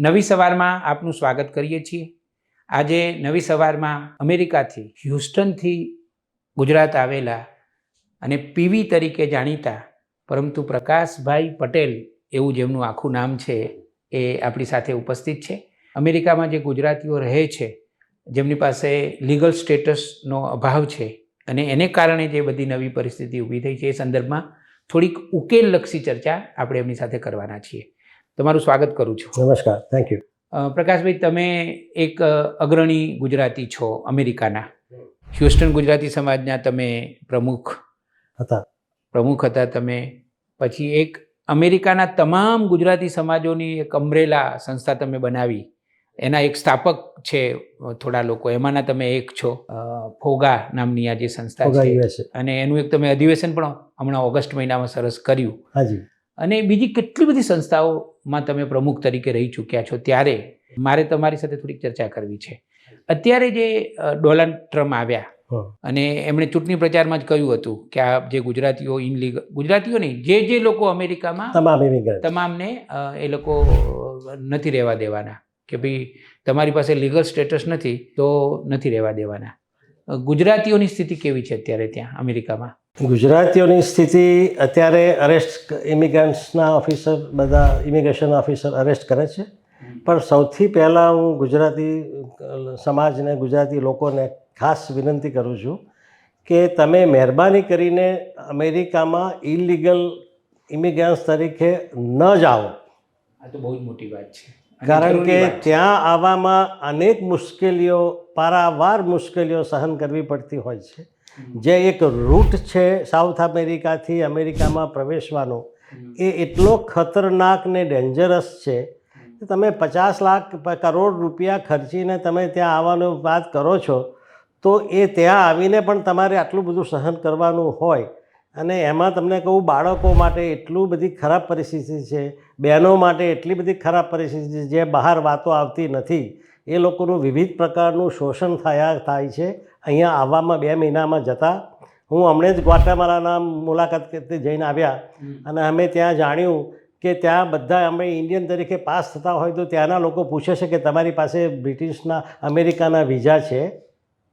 નવી સવારમાં આપનું સ્વાગત કરીએ છીએ. આજે નવી સવારમાં અમેરિકાથી હ્યુસ્ટનથી ગુજરાત આવેલા અને પીવી તરીકે જાણીતા પરંતુ પ્રકાશભાઈ પટેલ એવું જેમનું આખું નામ છે એ આપણી સાથે ઉપસ્થિત છે. અમેરિકામાં જે ગુજરાતીઓ રહે છે, જેમની પાસે લીગલ સ્ટેટસનો અભાવ છે અને એને કારણે જે બધી નવી પરિસ્થિતિ ઊભી થઈ છે એ સંદર્ભમાં થોડીક ઉકેલલક્ષી ચર્ચા આપણે એમની સાથે કરવાના છીએ. તમારું સ્વાગત કરું છું. નમસ્કાર થેન્ક યુ પ્રકાશભાઈ તમે એક અગ્રણી ગુજરાતી છો અમેરિકાના. હ્યુસ્ટન ગુજરાતી સમાજના તમે પ્રમુખ. હતા. પ્રમુખ હતા તમે. પછી એક અમેરિકાના તમામ ગુજરાતી સમાજોની એક અમરેલા સંસ્થા તમે બનાવી. એના એક સ્થાપક છે થોડા લોકો. એમાંના તમે એક છો. ફોગા નામની આ જે સંસ્થા છે. અને એનું એક તમે અધિવેશન પણ હમણાં ઓગસ્ટ મહિનામાં સરસ કર્યું. હાજી. અને બીજી કેટલી બધી સંસ્થાઓમાં તમે પ્રમુખ તરીકે રહી ચૂક્યા છો ત્યારે મારે તમારી સાથે થોડીક ચર્ચા કરવી છે. અત્યારે જે ડોનાલ્ડ ટ્રમ્પ આવ્યા અને એમણે ચૂંટણી પ્રચારમાં જ કહ્યું હતું કે આ જે ગુજરાતીઓ ઇનલીગલ ગુજરાતીઓ નહીં જે જે લોકો અમેરિકામાં તમામ તમામને એ લોકો નથી રહેવા દેવાના કે ભાઈ તમારી પાસે લીગલ સ્ટેટસ નથી તો નથી રહેવા દેવાના. ગુજરાતીઓની સ્થિતિ કેવી છે અત્યારે ત્યાં અમેરિકામાં? ગુજરાતીઓની સ્થિતિ અત્યારે અરેસ્ટ ઇમિગ્રન્ટ્સના ઓફિસર બધા ઇમિગ્રેશન ઓફિસર અરેસ્ટ કરે છે. પણ સૌથી પહેલાં હું ગુજરાતી સમાજને ગુજરાતી લોકોને ખાસ વિનંતી કરું છું કે તમે મહેરબાની કરીને અમેરિકામાં ઇલીગલ ઇમિગ્રન્ટ્સ તરીકે ન જાઓ. આ તો બહુ જ મોટી વાત છે. કારણ કે ત્યાં આવવામાં અનેક મુશ્કેલીઓ પારાવાર મુશ્કેલીઓ સહન કરવી પડતી હોય છે. જે એક રૂટ છે સાઉથ અમેરિકાથી અમેરિકામાં પ્રવેશવાનો, એ એટલો ખતરનાક ને ડેન્જરસ છે કે તમે પચાસ લાખ કરોડ રૂપિયા ખર્ચીને તમે ત્યાં આવવાનો વાત કરો છો, તો એ ત્યાં આવીને પણ તમારે આટલું બધું સહન કરવાનું હોય. અને એમાં તમને કહું, બાળકો માટે એટલું બધી ખરાબ પરિસ્થિતિ છે, બહેનો માટે એટલી બધી ખરાબ પરિસ્થિતિ છે, જે બહાર વાતો આવતી નથી. એ લોકોનું વિવિધ પ્રકારનું શોષણ થયા, થાય છે. અહીંયા આવવામાં બે મહિનામાં જતા. હું હમણાં જ ગ્વાટામાલાના મુલાકાત કરતે જઈને આવ્યા. અને અમે ત્યાં જાણ્યું કે ત્યાં બધા અમે ઇન્ડિયન તરીકે પાસ થતા હોય તો ત્યાંના લોકો પૂછે છે કે તમારી પાસે બ્રિટિશના અમેરિકાના વિઝા છે?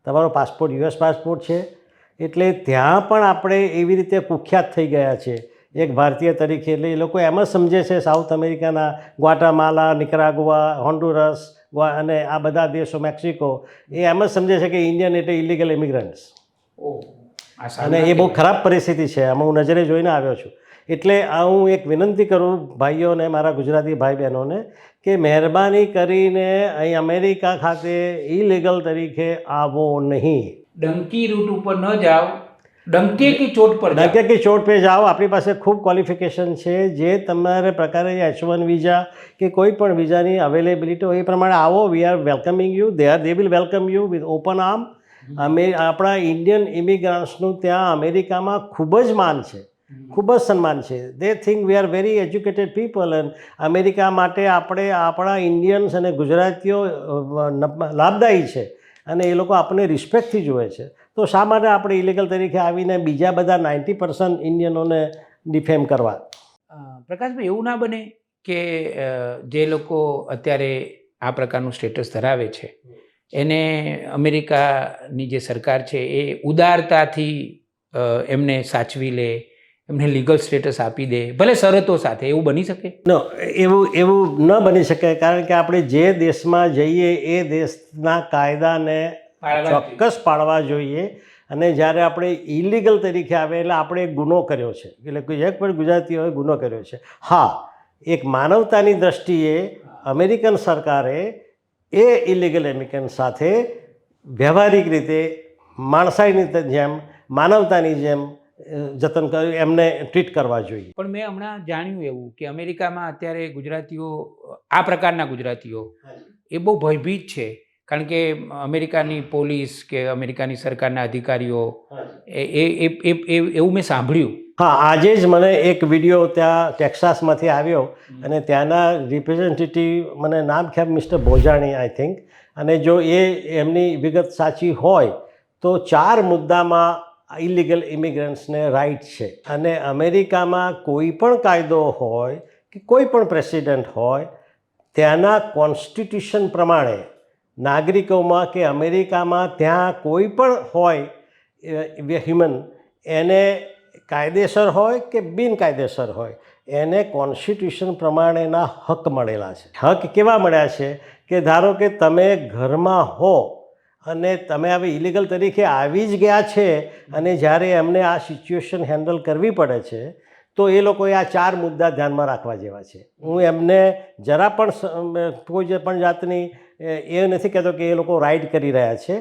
તમારો પાસપોર્ટ યુએસ પાસપોર્ટ છે? એટલે ત્યાં પણ આપણે એવી રીતે કુખ્યાત થઈ ગયા છે. એક ભારતીય તરીકે. એટલે એ લોકો એમ જ સમજે છે સાઉથ અમેરિકાના ગ્વાટામાલા નિકરાગુઆ હોન્ડુરસ અને આ બધા દેશો મેક્સિકો એ એમ જ સમજે છે કે ઇન્ડિયન એટલે ઇલીગલ ઇમિગ્રન્ટ્સ અને એ બહુ ખરાબ પરિસ્થિતિ છે. આમાં હું નજરે જોઈને આવ્યો છું. એટલે આ હું એક વિનંતી કરું ભાઈઓને મારા ગુજરાતી ભાઈ બહેનોને કે મહેરબાની કરીને અહીં અમેરિકા ખાતે ઇલીગલ તરીકે આવો નહીં. ડંકી રૂટ ઉપર ન જાઓ. ડંકે કી ચોટ પર. ડંકે કી ચોટ પે જાઓ. આપણી પાસે ખૂબ ક્વોલિફિકેશન છે જે તમારે પ્રકારે એચ વન વિઝા કે કોઈ પણ વિઝાની અવેલેબિલિટી હોય એ પ્રમાણે આવો. We are welcoming you they are they will welcome you with open arm અમે, આપણા ઇન્ડિયન ઇમિગ્રન્ટ્સનું ત્યાં અમેરિકામાં ખૂબ જ માન છે. ખૂબ જ સન્માન છે. They think we are very educated people and America માટે આપણે, આપણા ઇન્ડિયન્સ અને ગુજરાતીઓ લાભદાયી છે. અને એ લોકો આપણને રિસ્પેક્ટથી જુએ છે. તો શા માટે આપણે ઇલીગલ તરીકે આવીને બીજા બધા નાઇન્ટી પર્સન્ટ ઇન્ડિયનોને ડિફેમ કરવા? પ્રકાશભાઈ એવું ના બને કે જે લોકો અત્યારે આ પ્રકારનું સ્ટેટસ ધરાવે છે એને અમેરિકાની જે સરકાર છે એ ઉદારતાથી એમને સાચવી લે એમને લીગલ સ્ટેટસ આપી દે ભલે શરતો સાથે એવું બની શકે? ન એવું એવું ન બની શકે કારણ કે આપણે જે દેશમાં જઈએ એ દેશના કાયદાને ચોક્કસ પાળવા જોઈએ. અને જ્યારે આપણે ઇલીગલ તરીકે આવે એટલે આપણે ગુનો કર્યો છે. એટલે એક પણ ગુજરાતીઓએ ગુનો કર્યો છે. હા એક માનવતાની દ્રષ્ટિએ અમેરિકન સરકારે એ ઇલીગલ એમિકન સાથે વ્યવહારિક રીતે માણસાઈની જેમ માનવતાની જેમ જતન કર્યું એમને ટ્રીટ કરવા જોઈએ. પણ મેં હમણાં જાણ્યું એવું કે અમેરિકામાં અત્યારે ગુજરાતીઓ આ પ્રકારના ગુજરાતીઓ એ બહુ ભયભીત છે. કારણ કે અમેરિકાની પોલીસ કે અમેરિકાની સરકારના અધિકારીઓ, એ એવું મેં સાંભળ્યું. હા, આજે જ મને એક વીડિયો ત્યાં ટેક્સાસમાંથી આવ્યો અને ત્યાંના રિપ્રેઝેન્ટેટિવ, મને નામ ખ્યાલ મિસ્ટર ભોજાણી આઈ થિંક અને જો એ એમની વિગત સાચી હોય, તો ચાર મુદ્દામાં ઇલિગલ ઇમિગ્રન્ટ્સને રાઇટ છે. અને અમેરિકામાં કોઈ પણ કાયદો હોય કે કોઈ પણ પ્રેસિડન્ટ હોય, ત્યાંના કોન્સ્ટિટ્યુશન પ્રમાણે નાગરિકોમાં કે અમેરિકામાં ત્યાં કોઈ પણ હોય હ્યુમન એને કાયદેસર હોય કે બિનકાયદેસર હોય, એને કોન્સ્ટિટ્યુશન પ્રમાણેના હક મળેલા છે. હક કેવા મળ્યા છે કે ધારો કે તમે ઘરમાં હો અને તમે હવે ઇલીગલ તરીકે આવી જ ગયા છે અને જ્યારે એમને આ સિચ્યુએશન હેન્ડલ કરવી પડે છે, તો એ લોકોએ આ ચાર મુદ્દા ધ્યાનમાં રાખવા જેવા છે. હું એમને જરા પણ કોઈ પણ જાતની એ નથી કહેતો કે એ લોકો રાઈટ કરી રહ્યા છે.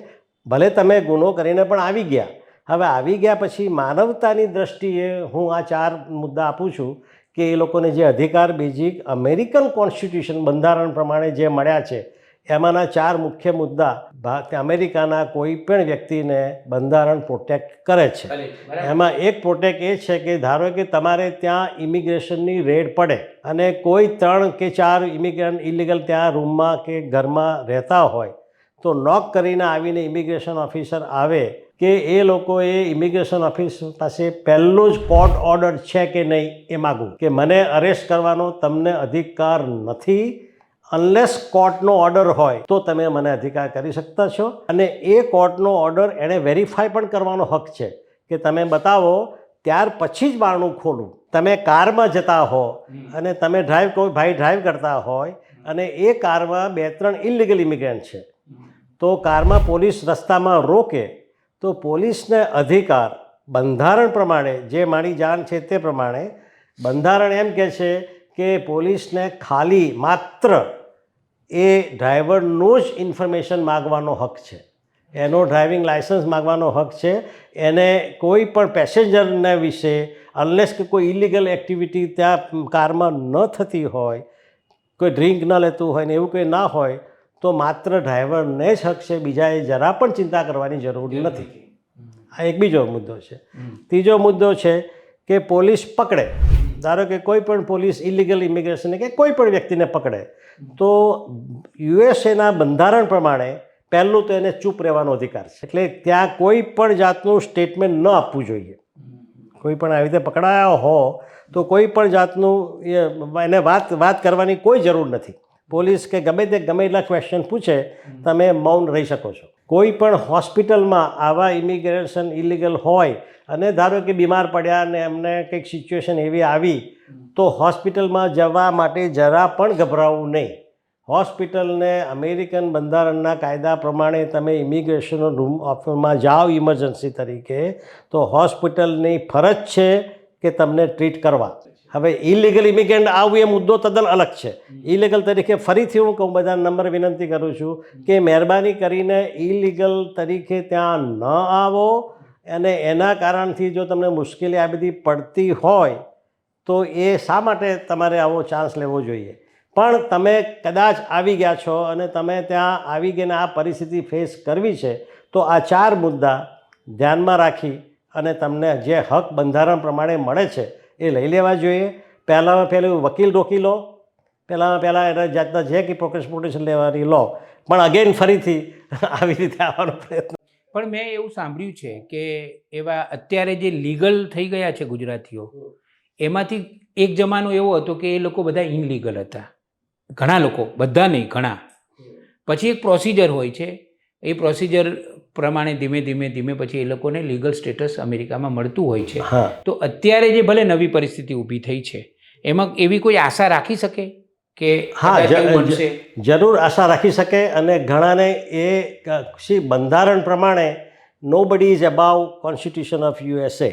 ભલે તમે ગુનો કરીને પણ આવી ગયા. હવે આવી ગયા પછી માનવતાની દ્રષ્ટિએ હું આ ચાર મુદ્દા આપું છું કે એ લોકોને જે અધિકાર, બેઝિક, અમેરિકન કોન્સ્ટિટ્યુશન બંધારણ પ્રમાણે જે મળ્યા છે એમાંના ચાર મુખ્ય મુદ્દા અમેરિકાના કોઈ પણ વ્યક્તિને બંધારણ પ્રોટેક્ટ કરે છે. એમાં એક પ્રોટેક્ટ એ છે કે ધારો કે તમારે ત્યાં ઇમિગ્રેશનની રેડ પડે અને કોઈ ત્રણ કે ચાર ઇમિગ્રન્ટ ઇલીગલ ત્યાં રૂમમાં કે ઘરમાં રહેતા હોય તો નોક કરીને આવીને ઇમિગ્રેશન ઓફિસર આવે કે એ લોકોએ ઇમિગ્રેશન ઓફિસ પાસે પહેલો જ કોર્ટ ઓર્ડર છે કે નહીં એ માગું કે મને અરેસ્ટ કરવાનો તમને અધિકાર નથી અનલેસ કોર્ટનો ઓર્ડર હોય, તો તમે મને અધિકાર કરી શકતા છો. અને એ કોર્ટનો ઓર્ડર એણે વેરીફાઈ પણ કરવાનો હક છે કે તમે બતાવો, ત્યાર પછી જ બારણું ખોલું. તમે કારમાં જતા હો અને તમે ડ્રાઈવ કોઈ ભાઈ ડ્રાઈવ કરતા હોય અને એ કારમાં બે ત્રણ ઇલિગલ ઇમિગ્રન્ટ છે. તો કારમાં પોલીસ રસ્તામાં રોકે, તો પોલીસને અધિકાર, બંધારણ પ્રમાણે, જે મારી જાણ છે તે પ્રમાણે, બંધારણ એમ કહે છે કે પોલીસને ખાલી માત્ર એ ડ્રાઈવરનો જ ઇન્ફોર્મેશન માગવાનો હક છે. એનો ડ્રાઇવિંગ લાઇસન્સ માગવાનો હક છે. એને કોઈ પણ પેસેન્જરને વિશે અનલેસ કે કોઈ ઇલીગલ એક્ટિવિટી ત્યાં કારમાં ન થતી હોય કોઈ ડ્રિંક ન લેતું હોય ને એવું કંઈ ના હોય તો માત્ર ડ્રાઈવરને જ હક છે. બીજાએ જરા પણ ચિંતા કરવાની જરૂર નથી. આ એક બીજો મુદ્દો છે. ત્રીજો મુદ્દો છે કે પોલીસ પકડે. ધારો કે કોઈ પણ પોલીસ ઇલીગલ ઇમિગ્રેશન કે કોઈ પણ વ્યક્તિને પકડે તો યુએસએના બંધારણ પ્રમાણે પહેલું તો એને ચૂપ રહેવાનો અધિકાર છે. એટલે ત્યાં કોઈ પણ જાતનું સ્ટેટમેન્ટ ન આપવું જોઈએ. કોઈ પણ આવી રીતે પકડાયા હો, તો કોઈ પણ જાતનું એને વાત વાત કરવાની કોઈ જરૂર નથી. પોલીસ કે ગમે તે, ગમે એટલા ક્વેશ્ચન પૂછે, તમે મૌન રહી શકો છો. કોઈ પણ હોસ્પિટલમાં આવા ઇમિગ્રેશન ઇલીગલ હોય અને ધારો કે બીમાર પડ્યા અને એમને કંઈક સિચ્યુએશન એવી આવી, તો હોસ્પિટલમાં જવા માટે જરા પણ ગભરાવું નહીં. હોસ્પિટલને અમેરિકન બંધારણના કાયદા પ્રમાણે તમે ઇમિગ્રેશન રૂમ ઓફિસમાં જાઓ ઇમરજન્સી તરીકે, તો હોસ્પિટલની ફરજ છે કે તમને ટ્રીટ કરવા. હવે ઇલીગલ ઇમિગ્રન્ટ આવવું એ મુદ્દો તદ્દન અલગ છે. ઇલીગલ તરીકે ફરીથી હું કહું બધા નંબર વિનંતી કરું છું કે મહેરબાની કરીને ઇલીગલ તરીકે ત્યાં ન આવો અને એના કારણથી જો તમને મુશ્કેલી આ બધી પડતી હોય, તો એ શા માટે તમારે આવો ચાન્સ લેવો જોઈએ? પણ તમે કદાચ આવી ગયા છો અને તમે ત્યાં આવી ગઈને આ પરિસ્થિતિ ફેસ કરવી છે, તો આ ચાર મુદ્દા ધ્યાનમાં રાખી અને તમને જે હક બંધારણ પ્રમાણે મળે છે, એ લઈ લેવા જોઈએ. પહેલાંમાં પહેલું વકીલ રોકી લો. પહેલાંમાં પહેલાં એના જાતના જે કે પ્રોટેસ્ટ લેવાની લો. પણ અગેન ફરીથી આવી રીતે આવવાનો પ્રયત્ન પણ મેં એવું સાંભળ્યું છે કે એવા અત્યારે જે લીગલ થઈ ગયા છે ગુજરાતીઓ એમાંથી એક જમાનો એવો હતો કે એ લોકો બધા ઇનલીગલ હતા. ઘણા લોકો બધા નહીં ઘણા. પછી એક પ્રોસિજર હોય છે. એ પ્રોસિજર પ્રમાણે ધીમે ધીમે ધીમે પછી એ લોકોને લીગલ સ્ટેટસ અમેરિકામાં મળતું હોય છે. તો અત્યારે જે ભલે નવી પરિસ્થિતિ ઊભી થઈ છે એમાં એવી કોઈ આશા રાખી શકે? કે હા, જરૂર આશા રાખી શકે અને ઘણાને એ શી બંધારણ પ્રમાણે nobody is above constitution of USA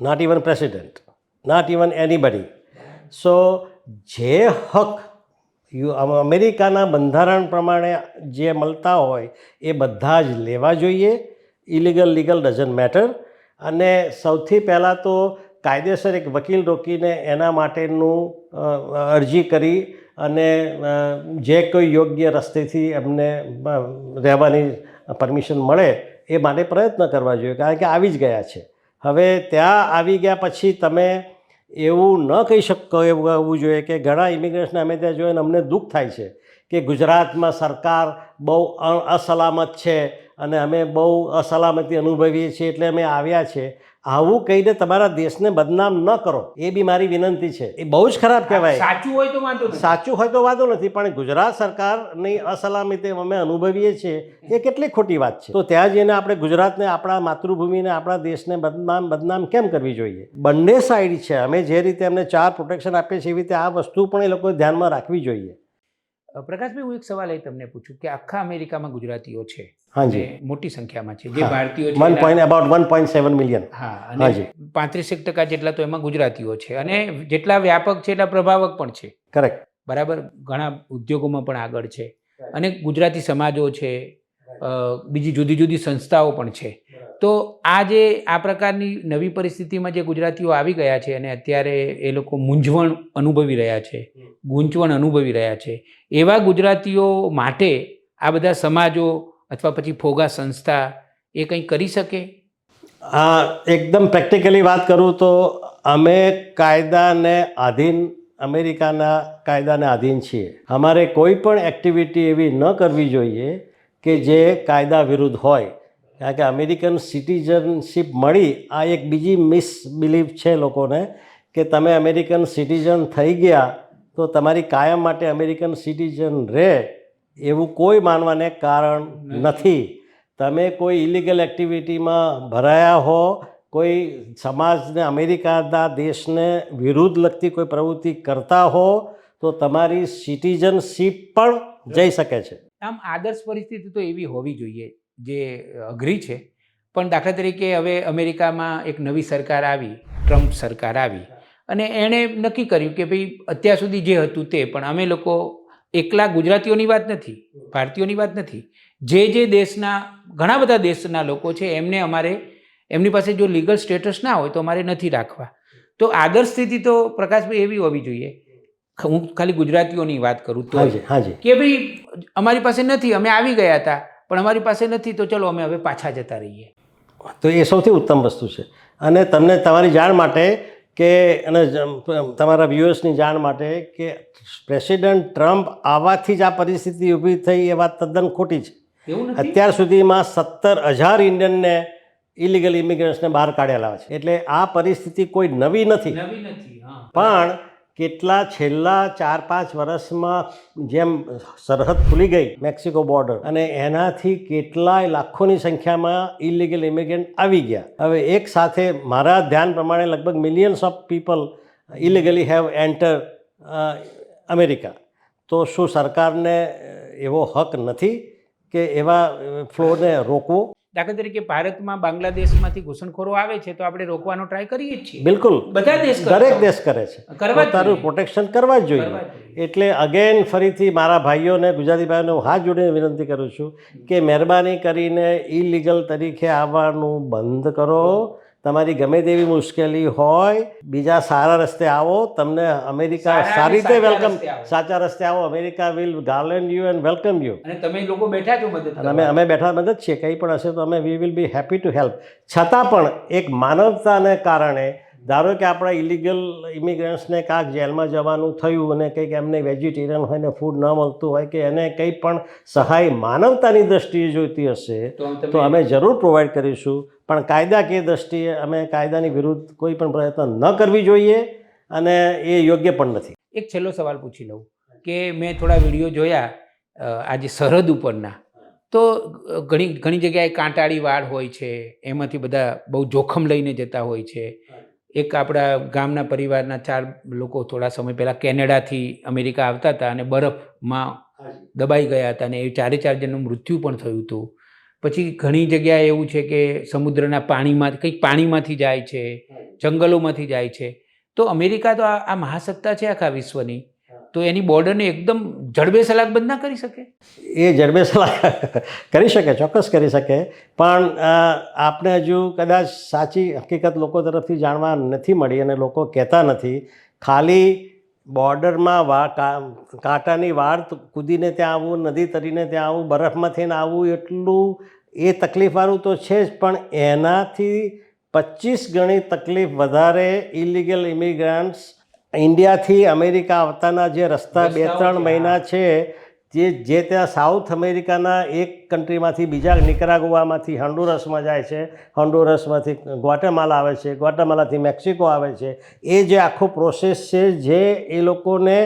not even president not even anybody so જે હક યુ અમ- અમેરિકાના બંધારણ પ્રમાણે જે મળતા હોય એ બધા જ લેવા જોઈએ. ઇલીગલ લીગલ ડઝન્ટ મેટર અને સૌથી પહેલાં તો કાયદેસર એક વકીલ રોકીને એના માટેનું અરજી કરી અને જે કોઈ યોગ્ય રસ્તેથી એમને રહેવાની પરમિશન મળે એ માટે પ્રયત્ન કરવા જોઈએ, કારણ કે આવી જ ગયા છે. હવે ત્યાં આવી ગયા પછી તમે એવું ન કહી શકો એવું હોવું જોઈએ કે ઘણા ઇમિગ્રેશન અમે ત્યાં જોઈને અમને દુઃખ થાય છે કે ગુજરાતમાં સરકાર બહુ અસલામત છે અને અમે બહુ અસલામતી અનુભવીએ છીએ એટલે અમે આવ્યા છે. આવું કહીને તમારા દેશને બદનામ ન કરો. એ બી મારી વિનંતી છે. એ બહુ જ ખરાબ કહેવાય. સાચું હોય તો વાંધો સાચું હોય તો વાંધો નથી પણ ગુજરાત સરકારની અસલામતી અમે અનુભવીએ છીએ એ કેટલી ખોટી વાત છે. તો ત્યાં જઈને આપણે ગુજરાતને આપણા માતૃભૂમિને આપણા દેશને બદનામ બદનામ કેમ કરવી જોઈએ? બંને સાઈડ છે. અમે જે રીતે એમને ચાર પ્રોટેક્શન આપીએ છીએ એવી રીતે આ વસ્તુ પણ એ લોકોએ ધ્યાનમાં રાખવી જોઈએ. પ્રકાશભાઈ હું એક સવાલ એ તમને પૂછું કે આખા અમેરિકામાં ગુજરાતીઓ છે. હાજી. મોટી સંખ્યામાં છે જે. ભારતીયો છે one point about one point seven million હા અને પાંત્રીસેક ટકા જેટલા તો એમાં ગુજરાતીઓ છે અને જેટલા વ્યાપક છે એટલા પ્રભાવક પણ છે. કરેક્ટ બરાબર? ઘણા ઉદ્યોગોમાં પણ આગળ છે. અને ગુજરાતી સમાજો છે બીજી જુદી જુદી સંસ્થાઓ પણ છે. તો આ જે આ પ્રકારની નવી પરિસ્થિતિમાં જે ગુજરાતીઓ આવી ગયા છે અને અત્યારે એ લોકો મૂંઝવણ અનુભવી રહ્યા છે ગૂંચવણ અનુભવી રહ્યા છે એવા ગુજરાતીઓ માટે આ બધા સમાજો અથવા પછી ફોગા સંસ્થા એ કંઈ કરી શકે? એકદમ પ્રેક્ટિકલી વાત કરું તો અમે કાયદાને આધીન, અમેરિકાના કાયદાને આધીન છીએ. અમારે કોઈ પણ એક્ટિવિટી એવી ન કરવી જોઈએ કે જે કાયદા વિરુદ્ધ હોય. કારણ કે અમેરિકન સિટીઝનશીપ મળી, આ એક બીજી મિસબિલીફ છે લોકોને કે તમે અમેરિકન સિટીઝન થઈ ગયા તો તમારી કાયમ માટે અમેરિકન સિટીઝન રહે. એવું કોઈ માનવાને કારણ નથી. તમે કોઈ ઇલીગલ એક્ટિવિટીમાં ભરાયા હો કોઈ સમાજને અમેરિકાના દેશને વિરુદ્ધ લગતી કોઈ પ્રવૃત્તિ કરતા હો તો તમારી સિટીઝનશીપ પણ જઈ શકે છે. આમ આદર્શ પરિસ્થિતિ તો એવી હોવી જોઈએ જે અઘરી છે. પણ દાખલા તરીકે હવે અમેરિકામાં એક નવી સરકાર આવી ટ્રમ્પ સરકાર આવી અને એણે નક્કી કર્યું કે ભાઈ અત્યાર સુધી જે હતું તે પણ અમે લોકો એકલા ગુજરાતીઓની વાત નથી ભારતીયોની વાત નથી. જે જે દેશના ઘણા બધા દેશના લોકો છે એમને અમારે એમની પાસે જો લીગલ સ્ટેટસ ના હોય તો અમારે નથી રાખવા. તો આદર્શ સ્થિતિ તો પ્રકાશભાઈ એવી હોવી જોઈએ. હું ખાલી ગુજરાતીઓની વાત કરું તો કે ભાઈ અમારી પાસે નથી અમે આવી ગયા હતા પણ અમારી પાસે નથી તો ચલો અમે હવે પાછા જતા રહીએ. તો એ સૌથી ઉત્તમ વસ્તુ છે. અને તમને તમારી જાણ માટે કે અને તમારા વ્યૂઅર્સની જાણ માટે કે પ્રેસિડેન્ટ ટ્રમ્પ આવવાથી જ આ પરિસ્થિતિ ઊભી થઈ એ વાત તદ્દન ખોટી છે. અત્યાર સુધીમાં સત્તર હજાર ઇન્ડિયનને ઇલીગલ ઇમિગ્રન્ટ્સને બહાર કાઢેલા છે. એટલે આ પરિસ્થિતિ કોઈ નવી નથી. પણ કેટલા છેલ્લા ચાર પાંચ વર્ષમાં જેમ સરહદ ખુલી ગઈ મેક્સિકો બોર્ડર અને એનાથી કેટલાય લાખોની સંખ્યામાં ઇલીગલ ઇમિગ્રન્ટ આવી ગયા. હવે એક સાથે મારા ધ્યાન પ્રમાણે લગભગ millions of people illegally have enter America. તો શું સરકારને એવો હક નથી કે એવા ફ્લોને રોકવો? દાખલા તરીકે ભારતમાં બાંગ્લાદેશમાંથી ઘૂસણખોરો આવે છે તો આપણે રોકવાનો ટ્રાય કરીએ જ છીએ. બિલકુલ. બધા દેશ દરેક દેશ કરે છે. પોતાનું પ્રોટેક્શન કરવા જ જોઈએ. જ જોઈએ. એટલે અગેન ફરીથી મારા ભાઈઓને ગુજરાતી ભાઈઓને હું હાથ જોડીને વિનંતી કરું છું કે મહેરબાની કરીને ઇલીગલ તરીકે આવવાનું બંધ કરો. તમારી ગમે તેવી મુશ્કેલી હોય બીજા સારા રસ્તે આવો તમને અમેરિકા સારી રીતે વેલકમ સાચા રસ્તે આવો America will garland you and welcome you અને તમે લોકો બેઠા છો મદદ અને અમે અમે બેઠા મદદ છીએ કંઈ પણ હશે તો અમે we will be happy to help છતાં પણ એક માનવતાને કારણે ધારો કે આપણા ઇલીગલ ઇમિગ્રન્ટ્સને કાંક જેલમાં જવાનું થયું અને કંઈક એમને વેજીટેરિયન હોય ને ફૂડ ન મળતું હોય કે એને કંઈ પણ સહાય માનવતાની દ્રષ્ટિએ જોઈતી હશે તો અમે જરૂર પ્રોવાઈડ કરીશું. પણ કાયદાકીય દ્રષ્ટિએ અમે કાયદાની વિરુદ્ધ કોઈ પણ પ્રયત્ન ન કરવી જોઈએ અને એ યોગ્ય પણ નથી. એક છેલ્લો સવાલ પૂછી લઉં કે મેં થોડા વીડિયો જોયા આજે સરહદ ઉપરના. તો ઘણી ઘણી જગ્યાએ કાંટાળી વાડ હોય છે એમાંથી બધા બહુ જોખમ લઈને જતા હોય છે. એક આપણા ગામના પરિવારના ચાર લોકો થોડા સમય પહેલાં કેનેડાથી અમેરિકા આવતા હતા અને બરફમાં દબાઈ ગયા હતા અને એ ચારે ચાર જણનું મૃત્યુ પણ થયું હતું. પછી ઘણી જગ્યાએ એવું છે કે સમુદ્રના પાણીમાં કંઈક પાણીમાંથી જાય છે જંગલોમાંથી જાય છે. તો અમેરિકા તો આ આ મહાસત્તા છે આખા વિશ્વની. તો એની બોર્ડરને એકદમ જડબે સલાકબંધ ના કરી શકે? એ જડબે સલાહ કરી શકે, ચોક્કસ કરી શકે. પણ આપણે હજુ કદાચ સાચી હકીકત લોકો તરફથી જાણવા નથી મળી અને લોકો કહેતા નથી, ખાલી બોર્ડરમાં વા કાંટાની વાડ કૂદીને ત્યાં આવવું, નદી તરીને ત્યાં આવવું, બરફમાંથી ને આવવું, એટલું એ તકલીફવાળું તો છે જ. પણ એનાથી પચીસ ગણી તકલીફ વધારે ઇલિગલ ઇમિગ્રન્ટ્સ ઇન્ડિયાથી અમેરિકા આવતાના જે રસ્તા બે ત્રણ મહિના છે જે જે ત્યાં સાઉથ અમેરિકાના એક કન્ટ્રીમાંથી બીજા નિકરાગુઆમાંથી હોન્ડુરસમાં જાય છે હોન્ડુરસમાંથી ગ્વાટેમાલા આવે છે ગ્વાટેમાલાથી મેક્સિકો આવે છે એ જે આખો પ્રોસેસ છે જે એ લોકોને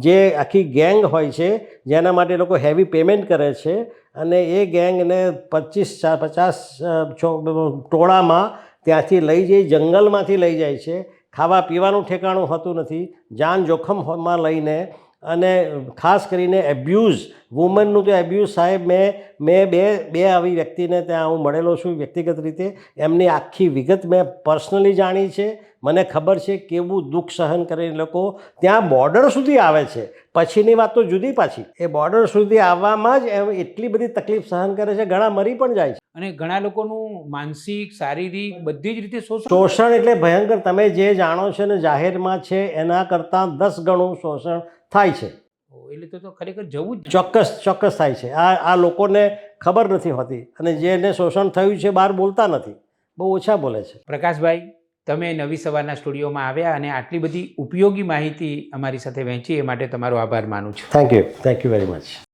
જે આખી ગેંગ હોય છે જેના માટે એ લોકો હેવી પેમેન્ટ કરે છે અને એ ગેંગને પચીસ પચાસ ટોળામાં ત્યાંથી લઈ જઈ જંગલમાંથી લઈ જાય છે ખાવા પીવાનું ઠેકાણું હોતું નથી. જાન જોખમમાં લઈને અને ખાસ કરીને એબ્યુઝ વુમનનું તો એબ્યુઝ સાહેબ મેં મેં બે બે આવી વ્યક્તિને ત્યાં હું મળેલો છું વ્યક્તિગત રીતે. એમની આખી વિગત મેં પર્સનલી જાણી છે. મને ખબર છે કેવું દુઃખ સહન કરીને લોકો. ત્યાં બોર્ડર સુધી આવે છે. પછીની વાત તો જુદી પાછી. એ બોર્ડર સુધી આવવામાં જ એટલી બધી તકલીફ સહન કરે છે ઘણા મરી પણ જાય છે. અને ઘણા લોકોનું માનસિક શારીરિક બધી જ રીતે શોષણ શોષણ એટલે ભયંકર. તમે જે જાણો છો ને જાહેરમાં છે એના કરતાં દસ ગણું શોષણ થાય છે. એટલે તો તો ખરેખર જવું જ ચોક્કસ ચોક્કસ થાય છે. આ આ લોકોને ખબર નથી હોતી અને જેને શોષણ થયું છે બહાર બોલતા નથી. બહુ ઓછા બોલે છે. પ્રકાશભાઈ તમે નવી સવારના સ્ટુડિયોમાં આવ્યા અને આટલી બધી ઉપયોગી માહિતી અમારી સાથે વહેંચી એ માટે તમારો આભાર માનું છું. Thank you thank you very much